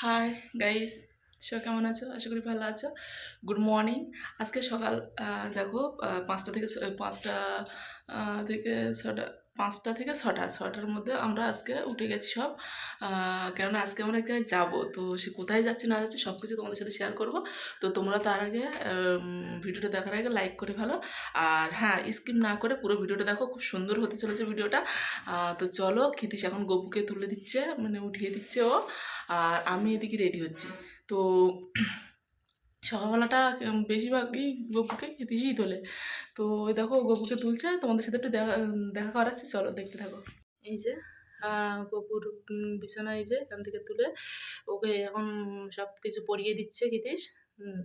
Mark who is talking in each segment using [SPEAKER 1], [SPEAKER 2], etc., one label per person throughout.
[SPEAKER 1] Hi guys সবাই কেমন আছো? আশা করি ভালো আছো। গুড মর্নিং আজকে সকাল দেখো পাঁচটা থেকে পাঁচটা থেকে ছটা পাঁচটা থেকে ছটা, ছটার মধ্যে আমরা আজকে উঠে গেছি সব। কেননা আজকে আমরা এক জায়গায় যাব, তো সে কোথায় যাচ্ছি, না যাচ্ছি সব কিছু তোমাদের সাথে শেয়ার করব। তো তোমরা তার আগে ভিডিওটা দেখার আগে লাইক করে ভালো আর হ্যাঁ স্কিপ না করে পুরো ভিডিওটা দেখো, খুব সুন্দর হতে চলেছে ভিডিওটা। তো চলো ক্ষিতিশ এখন গপুকে তুলে দিচ্ছে মানে উঠিয়ে দিচ্ছে ও। আর আমি এদিকে রেডি হচ্ছি। তো সকালবেলাটা বেশিরভাগই গপুকে ক্ষিতিশই তোলে। তো ওই দেখো গপুকে তুলছে, তোমাদের সাথে একটু দেখা দেখা করাচ্ছে, চলো দেখতে থাকো। এই যে গপুর বিছানা এই যে, এখান থেকে তুলে ওকে এখন সব কিছু পরিয়ে দিচ্ছে হুম।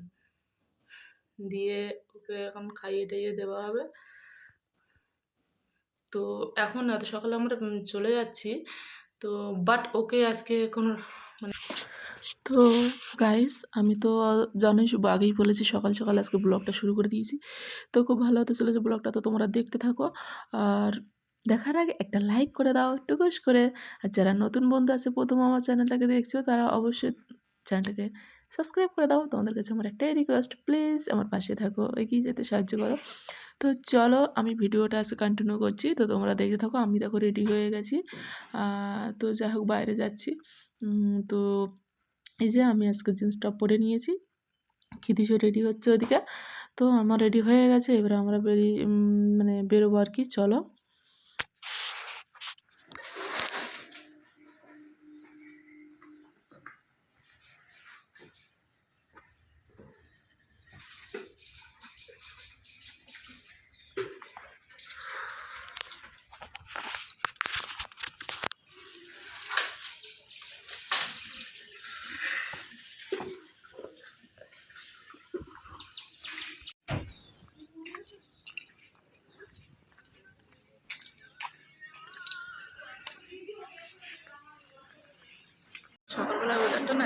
[SPEAKER 1] দিয়ে ওকে এখন খাইয়ে টাইয়ে দেওয়া হবে। তো এখন এত সকালে আমরা চলে যাচ্ছি। তো বাট ওকে আজকে কোনো মানে তো গাইস আমি তো জানোই আগেই বলেছি সকাল সকাল আজকে ব্লগটা শুরু করে দিয়েছি। তো খুব ভালো হতে চলেছে ব্লগটা তো তোমরা দেখতে থাকো। আর দেখার আগে একটা লাইক করে দাও কুশ করে। আর যারা নতুন বন্ধু আছে, প্রথম আমার চ্যানেলটাকে দেখছ, তারা অবশ্যই চ্যানেলটাকে সাবস্ক্রাইব করে দাও। তোমাদের কাছে আমার একটাই রিকোয়েস্ট প্লিজ আমার পাশে থাকো, এগিয়ে যেতে সাহায্য করো। তো চলো, আমি ভিডিওটা আজকে কন্টিনিউ করছি। তো তোমরা দেখতে থাকো, আমি দেখো রেডি হয়ে গেছি। তো যাই হোক, বাইরে যাচ্ছি। তো এই যে আমি আজকে জিন্সটা পরে নিয়েছি। ক্ষিতিশও রেডি হচ্ছে ওদিকে। তো আমার রেডি হয়ে গেছে, এবার আমরা বেরিয়ে মানে বেরোবো আর কি, চলো সকালবেলা ওয়েদারটা না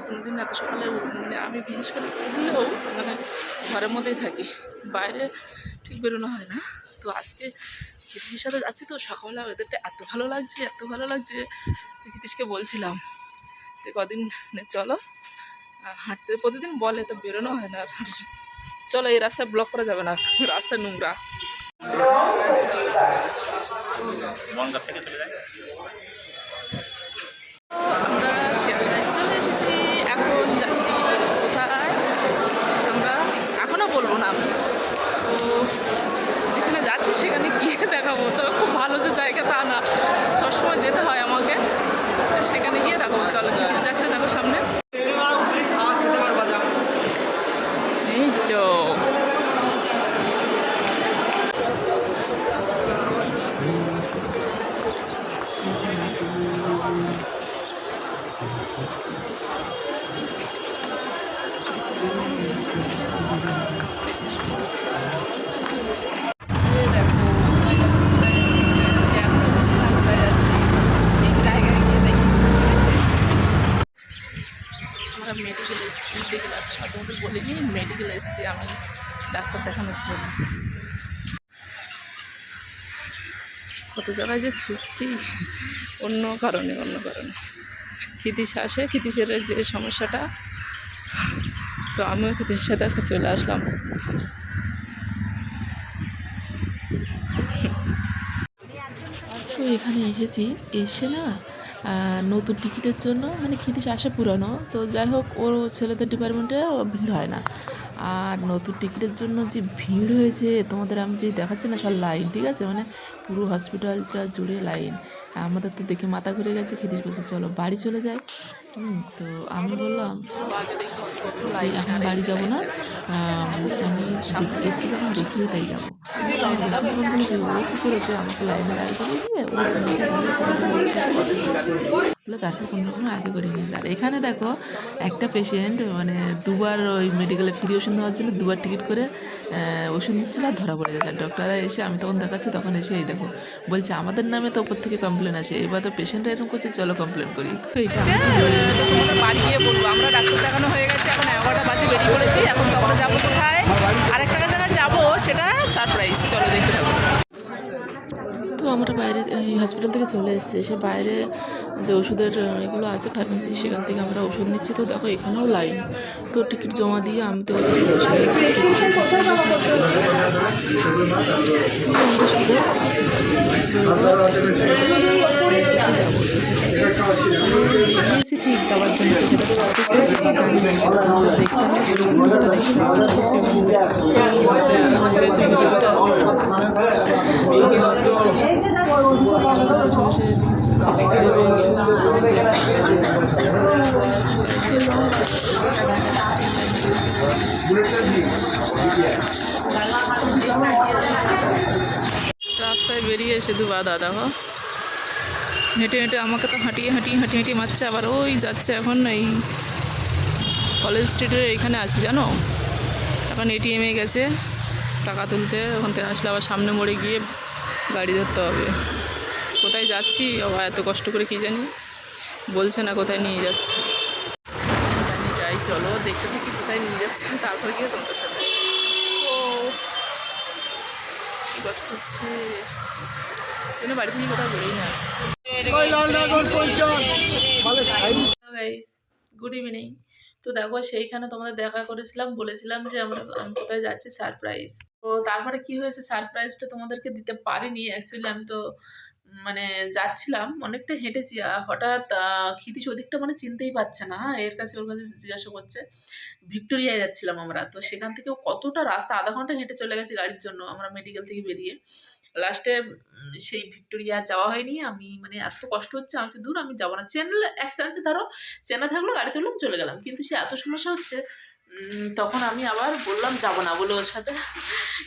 [SPEAKER 1] ভালো লাগছে কোনোদিন এত সকালে মানে আমি বিশেষ করে উঠলেও মানে ঘরের মধ্যেই থাকি। বাইরে ঠিক বেরোনো হয় না। তো আজকে ক্ষিতিশের সাথে যাচ্ছি তো সকালবেলা ওয়েদারটা এত ভালো লাগছে এত ভালো লাগছে। ক্ষিতিশকে বলছিলাম যে কদিন নে চলো হাঁটতে প্রতিদিন বলে তো বেরোনো হয় না আর চলো এই রাস্তায় ব্লক করা যাবে না রাস্তা নোংরা।
[SPEAKER 2] থেকে
[SPEAKER 1] আমরা বলিনি মেডিকেল এসেছি আমি ডাক্তার দেখানোর জন্য। কত জায়গায় যে ছুটছি, অন্য কারণে অন্য কারণে। ক্ষিতিশ আসে, ক্ষিতিশের যে সমস্যাটা, তো আমিও ক্ষিতিশের সাথে আজকে চলে আসলাম। তো এখানে এসেছি, এসে না নতুন টিকিটের জন্য। মানে খিদিস আসে পুরানো। তো যাই হোক, ওর ছেলেদের ডিপার্টমেন্টে ভিড় হয় না। আর নতুন টিকিটের জন্য যে ভিড় হয়েছে, তোমাদের আমি যে দেখাচ্ছি না, সব লাইন, ঠিক আছে? মানে পুরো হসপিটালটা জুড়ে লাইন। আমাদের তো দেখে মাথা ঘুরে গেছে খিতিস বলছে, চলো বাড়ি চলে যায় তো আমি বললাম যে এখন বাড়ি যাব না, আমি এসে যখন দেখিয়ে তাই যাব। করেছে? আমাকে লাইনে বলে তারপর কোনো রকম আগে করে নিয়ে যায় আর এখানে দেখো একটা পেশেন্ট মানে দুবার ওই মেডিকেলে ফ্রি ওষুধ দেওয়ার জন্য দুবার টিকিট করে ওষুধ দিচ্ছিল আর ধরা পড়ে গেছে। আর ডক্টররা এসে আমি তখন দেখাচ্ছি তখন এসে এই দেখো বলছে আমাদের নামে তো ওপর থেকে কমপ্লেন আসে। এবার তো পেশেন্টরা এরকম করছে চলো কমপ্লেন করি। তো এইটা বাড়ি গিয়ে বলব। আমরা ডাক্তার দেখানো হয়ে গেছে এখন এগারোটা বাজে বেরিয়ে পড়েছি এখন তো আমরা যাব কোথায়? আরেকটা জায়গায় যাব সেটা সারপ্রাইজ চলো দেখতে যাব আমরা বাইরে এই হসপিটাল থেকে চলে এসেছি। সে বাইরে যে ওষুধের এগুলো আছে ফার্মেসি সেখান থেকে আমরা ওষুধ নিচ্ছি। তো দেখো এখানেও লাইন তো টিকিট জমা দিয়ে আমি তো সোজা ঠিক যাওয়ার জন্য রাস্তায় বেরিয়ে দু বাধা দেখো হেঁটে হেঁটে আমাকে তো হাঁটিয়ে হাঁটিয়ে হাঁটিয়ে হাঁটিয়ে মারছে, আবার ওই যাচ্ছে এখন এই কলেজ স্ট্রিটের এখানে আছি, জানো? এখন এটিএমে গেছে, টাকা তুলতে, ওখান থেকে আসলে আবার সামনে মোড়ে গিয়ে গাড়ি ধরতে হবে। কোথায় যাচ্ছি? আবার এত কষ্ট করে কি জানি? বলছে না কোথায় নিয়ে যাচ্ছে। জানি, যাই, চলো, দেখতে থাকি কোথায় নিয়ে যাচ্ছে, তারপর গিয়ে তোমাদের সাথে। ও কষ্ট হচ্ছে। যেন বাড়ি থেকে কোথাও বেরোই না। গুড ইভিনিং তো দেখো, সেইখানে তোমাদের দেখা করেছিলাম, বলেছিলাম যে আমরা আমি কোথায় যাচ্ছি সারপ্রাইজ তো তারপরে কি হয়েছে সারপ্রাইজটা তোমাদেরকে দিতে পারিনি। অ্যাকচুয়ালি আমি তো মানে যাচ্ছিলাম, অনেকটা হেঁটেছি হঠাৎ ক্ষিতিশ ওদিকটা মানে চিনতেই পারছে না। এর কাছে ওর কাছে জিজ্ঞাসা করছে, ভিক্টোরিয়ায় যাচ্ছিলাম আমরা। তো সেখান থেকেও কতটা রাস্তা, আধা ঘণ্টা হেঁটে চলে গেছি গাড়ির জন্য, আমরা মেডিকেল থেকে বেরিয়ে। লাস্টে সেই ভিক্টোরিয়া যাওয়া হয়নি। আমি মানে এত কষ্ট হচ্ছে, আমি দূর, আমি যাব না। চেনলে এক চান্সে ধরো, চেনা থাকল গাড়ি তুললাম চলে গেলাম। কিন্তু সে এত সমস্যা হচ্ছে তখন আমি আবার বললাম, যাব না, বলে ওর সাথে।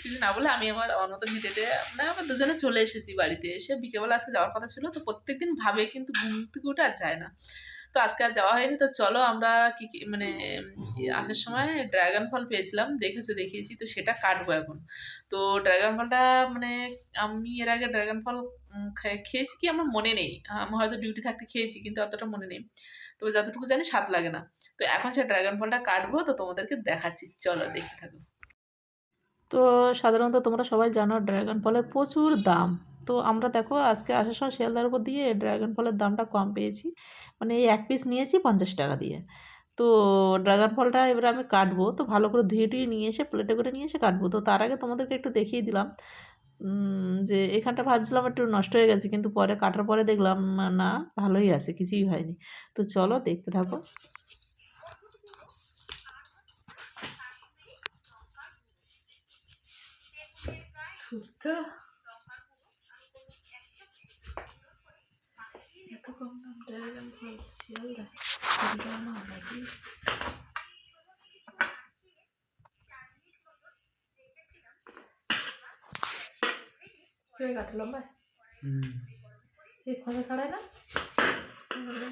[SPEAKER 1] কিছু না বলে আমি আমার অনন্ত হেঁটে হেঁটে, আমরা দুজনে চলে এসেছি বাড়িতে। এসে বিকেলবেলা আজকে যাওয়ার কথা ছিল, তো প্রত্যেকদিন ভাবে, কিন্তু ঘুম থেকে আর যায় না। তো আজকে আর যাওয়া হয়নি, তো চলো আমরা কি কি মানে আসার সময় ড্রাগন ফল পেয়েছিলাম, দেখেছ, দেখিয়েছি, তো সেটা কাটবো এখন। তো ড্রাগন ফলটা মানে আমি এর আগে ড্রাগন ফল খেয়েছি কি আমার মনে নেই। আমি, হয়তো ডিউটি থাকতে খেয়েছি, কিন্তু অতটা মনে নেই। তো যতটুকু জানি স্বাদ লাগে না। তো এখন সে ড্রাগন ফলটা কাটবো, তো তোমাদেরকে দেখাচ্ছি, চলো দেখতে থাকো। তো সাধারণত তোমরা সবাই জানো ড্রাগন ফলের প্রচুর দাম। তো আমরা দেখো আজকে আসার সময় শিয়ালদার উপর দিয়ে ড্রাগন ফলের দামটা কম পেয়েছি। মানে এই এক পিস নিয়েছি পঞ্চাশ টাকা দিয়ে। তো ড্রাগন ফলটা এবার আমি কাটবো। তো ভালো করে ধুয়ে টুয়ে নিয়ে এসে প্লেটে করে নিয়ে এসে কাটবো। তো তার আগে তোমাদেরকে একটু দেখিয়ে দিলাম। যে এখানটা ভাবছিলাম একটু নষ্ট হয়ে গেছে, কিন্তু পরে কাটার পরে দেখলাম, না ভালোই আছে, কিছুই হয়নি। তো চলো দেখতে থাকো। ছুটতে কম দাম ড্রাগন ফল শিয়ালদা শিয়ালদা না? নাকি কে কাটে লম্বায় এই খোঁজা ছাড়ায় না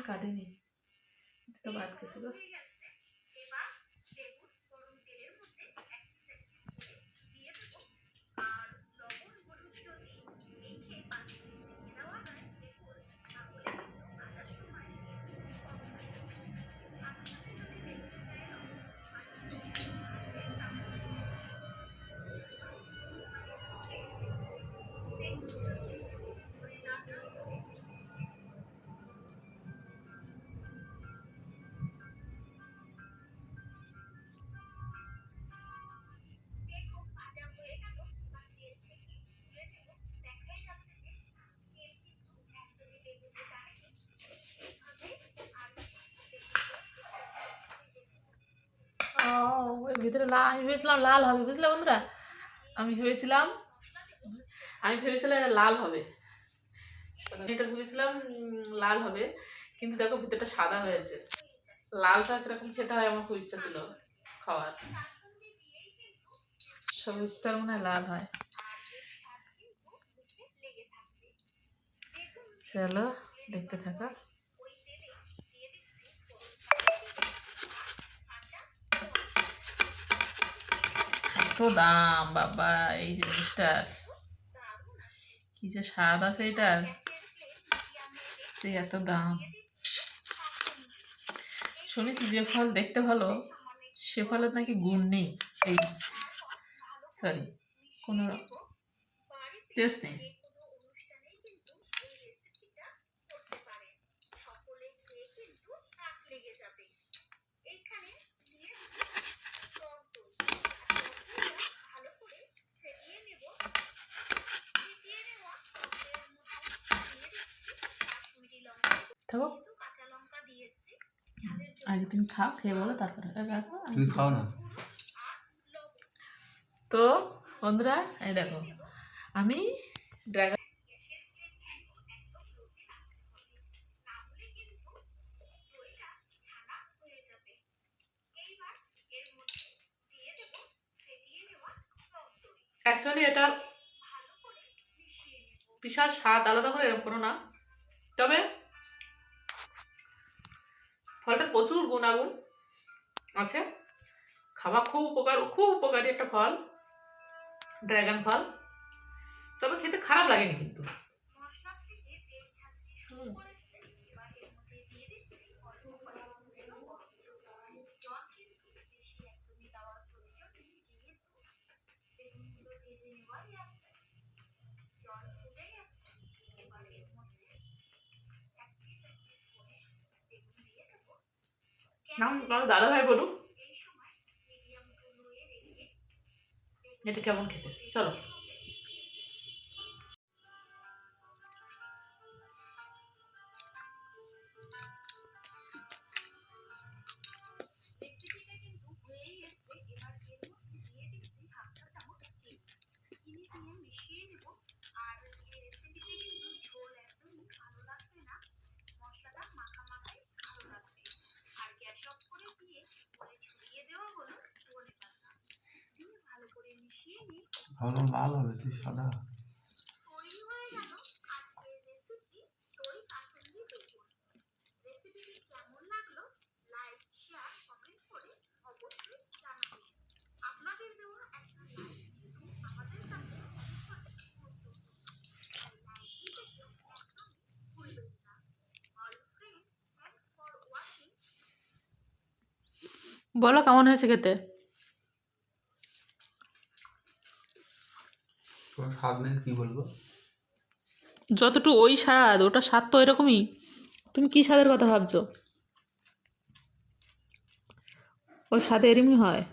[SPEAKER 1] কাটেনি। একটা বাদ গেছে লাল আমি ভেবেছিলাম লাল হবে, বুঝলে বন্ধুরা? আমি ভেবেছিলাম আমি ভেবেছিলাম এটা লাল হবে। এটা ভেবেছিলাম লাল হবে, কিন্তু দেখো ভিতরটা সাদা হয়েছে। লালটা কীরকম খেতে হয় আমার খুব ইচ্ছা ছিল খাওয়ার। সবুজটার মনে হয় লাল হয়। চলো, দেখতে থাকো। দাম, বাবা, এই জিনিসটার কি যে স্বাদ আছে এটার। এত দাম। শুনেছি যে ফল দেখতে ভালো? সে ফলের নাকি গুণ নেই, এই সরি কোনো টেস্ট নেই।
[SPEAKER 3] থাকো আগে তুমি খাও খেয়ে বলো তারপরে। রাখো
[SPEAKER 4] তুমি খাও না?
[SPEAKER 3] তো বন্ধুরা এই দেখো আমি ড্রাগন অ্যাকচুয়ালি এটা বিশাল স্বাদ আলাদা করে এরকম কোনো না। তবে ফলটার প্রচুর গুণাগুণ আছে। খাওয়া খুব উপকার, খুব উপকারী একটা ফল, ড্রাগন ফল। তবে খেতে খারাপ লাগেনি কিন্তু। নাম তোমার দাদা ভাই বলুক এটা কেমন খেতে? চলো।
[SPEAKER 4] ভালো লাল হবে তুই সাদা।
[SPEAKER 3] বলো কেমন হয়েছে খেতে
[SPEAKER 4] কোনো স্বাদ নেই কি বলব?
[SPEAKER 3] যতটুকু ওই স্বাদ ওটা স্বাদ তো এরকমই। তুমি কী স্বাদের কথা ভাবছ? ওই স্বাদ এরমই হয়।